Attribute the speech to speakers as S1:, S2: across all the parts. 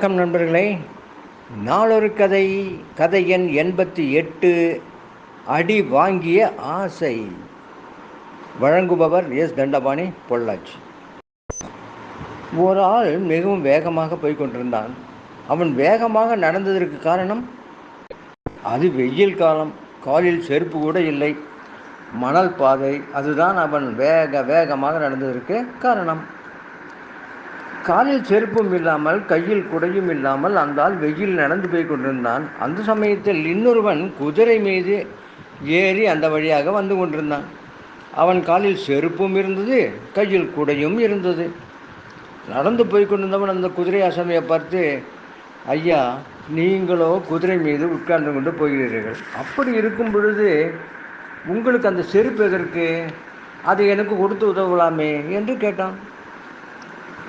S1: வணக்கம் நண்பர்களே. நாளொரு கதை கதை எண் எண்பத்தி எட்டு அடி வாங்கிய ஆசை. வழங்குபவர் எஸ். தண்டபாணி பொள்ளாச்சி. ஒரு ஆள் மிகவும் வேகமாக போய்கொண்டிருந்தான் அவன் வேகமாக நடந்ததற்கு காரணம் அது வெயில் காலம் காலில் செருப்பு கூட இல்லை. மணல் பாதை அதுதான் அவன் வேக வேகமாக நடந்ததற்கு காரணம். காலில் செருப்பும் இல்லாமல் கையில் குடையும் இல்லாமல் அந்த ஆள் வெயில் நடந்து போய் கொண்டிருந்தான். அந்த சமயத்தில் இன்னொருவன் குதிரை மீது ஏறி அந்த வழியாக வந்து கொண்டிருந்தான். அவன் காலில் செருப்பும் இருந்தது கையில் குடையும் இருந்தது. நடந்து போய் கொண்டிருந்தவன் அந்த குதிரை அசமையை பார்த்து ஐயா நீங்களோ குதிரை மீது உட்கார்ந்து கொண்டு போகிறீர்கள். அப்படி இருக்கும் பொழுது உங்களுக்கு அந்த செருப்பு எதற்கு? அதை எனக்கு கொடுத்து உதவலாமே என்று கேட்டான்.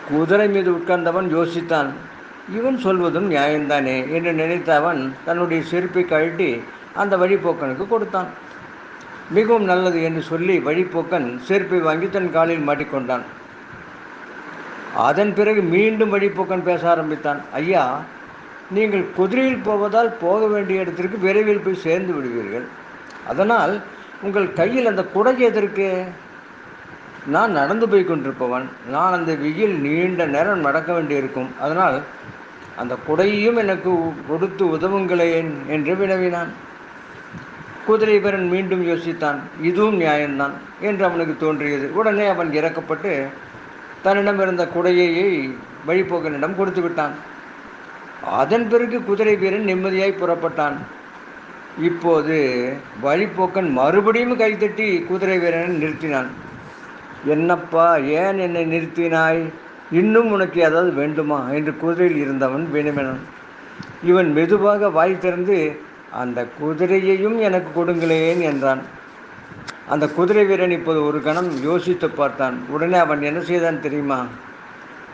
S1: குதிரை மீது உட்கார்ந்தவன் யோசித்தான். இவன் சொல்வதும் நியாயம்தானே? என்று நினைத்த அவன் தன்னுடைய செருப்பை கழட்டி அந்த வழிப்போக்கனுக்கு கொடுத்தான். மிகவும் நல்லது என்று சொல்லி வழிப்போக்கன் செருப்பை வாங்கி தன் காலில் மாட்டிக்கொண்டான். அதன் பிறகு மீண்டும் வழிபோக்கன் பேச ஆரம்பித்தான். ஐயா நீங்கள் குதிரையில் போவதால் போக வேண்டிய இடத்திற்கு விரைவில் போய் சேர்ந்து விடுவீர்கள். அதனால் உங்கள் கையில் அந்த குடை எதற்கு? நான் நடந்து போய் கொண்டிருப்பவன் நான் அந்த வெயில் நீண்ட நேரம் நடக்க வேண்டியிருக்கும். அதனால் அந்த குடையும் எனக்கு கொடுத்து உதவுங்களேன் என்று வினவினான். குதிரைபரன் மீண்டும் யோசித்தான் இதுவும் நியாயம்தான் என்று அவனுக்கு தோன்றியது. உடனே அவன் இறக்கப்பட்டு தன்னிடம் இருந்த குடையையை வழிபோக்கனிடம் கொடுத்து விட்டான். அதன் பிறகு குதிரை வீரன் நிம்மதியாய் புறப்பட்டான். இப்போது வழிப்போக்கன் மறுபடியும் கைத்தட்டி குதிரை வீரனை நிறுத்தினான். என்னப்பா ஏன் என்னை நிறுத்தினாய்? இன்னும் உனக்கு ஏதாவது வேண்டுமா? என்று குதிரையில் இருந்தவன் வினவினான் இவன் மெதுவாக வாய் திறந்து அந்த குதிரையையும் எனக்கு கொடுங்களேன் என்றான். அந்த குதிரை வீரன் இப்போது ஒரு கணம் யோசித்து பார்த்தான். உடனே அவன் என்ன செய்தான் தெரியுமா?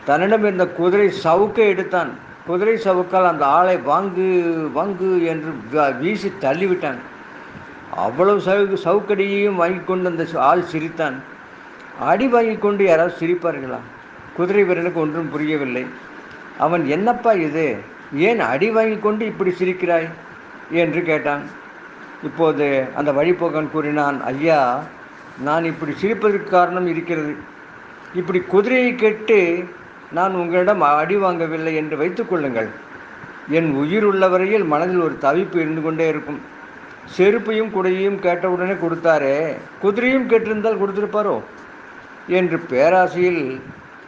S1: தன்னிடம் இருந்த குதிரை சவுக்கை எடுத்தான். குதிரை சவுக்கால் அந்த ஆளை வாங்கு வாங்கு என்று வீசி தள்ளிவிட்டான். அவ்வளவு சவு சவுக்கடியையும் வாங்கி கொண்டு அந்த ஆள் சிரித்தான். அடி வாங்கி கொண்டு யாராவது சிரிப்பார்களா? குதிரை வீரனுக்கு ஒன்றும் புரியவில்லை. அவன் என்னப்பா இது? ஏன் அடி வாங்கி கொண்டு இப்படி சிரிக்கிறாய்? என்று கேட்டான். இப்போது அந்த வழிபோக்கன் கூறினான் ஐயா நான் இப்படி சிரிப்பதற்கு காரணம் இருக்கிறது. இப்படி குதிரையை கேட்டு நான் உங்களிடம் அடி வாங்கவில்லை என்று வைத்துக்கொள்ளுங்கள் என் உயிர் உள்ளவரையில் மனதில் ஒரு தவிப்பு இருந்து கொண்டே இருக்கும். செருப்பையும் குடையையும் கேட்டவுடனே கொடுத்தாரே. குதிரையும் கேட்டிருந்தால் கொடுத்துருப்பாரோ? என்று பேராசையில்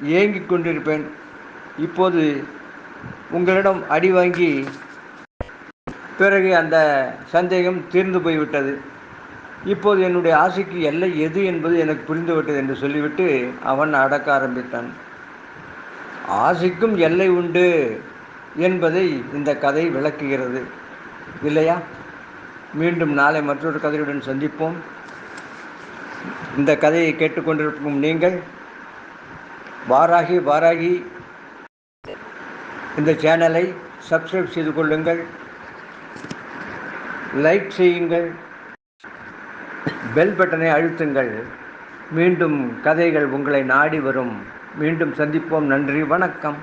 S1: ஏங்கிக் கொண்டிருப்பேன். இப்போது உங்களிடம் அடி வாங்கி பிறகு அந்த சந்தேகம் தீர்ந்து போய்விட்டது. இப்போது என்னுடைய ஆசைக்கு எல்லை எது என்பது எனக்கு புரிந்துவிட்டது என்று சொல்லிவிட்டு அவன் அடக்க ஆரம்பித்தான். ஆசைக்கும் எல்லை உண்டு என்பதை இந்த கதை விளக்குகிறது. இல்லையா? மீண்டும் நாளை மற்றொரு கதையுடன் சந்திப்போம். இந்த கதையை கேட்டுக்கொண்டிருக்கும் நீங்கள் வாராகி வாராகி இந்த சேனலை சப்ஸ்கிரைப் செய்து கொள்ளுங்கள் லைக் செய்யுங்கள் பெல் பட்டனை அழுத்துங்கள். மீண்டும் கதைகள் உங்களை நாடி வரும். மீண்டும் சந்திப்போம். நன்றி. வணக்கம்.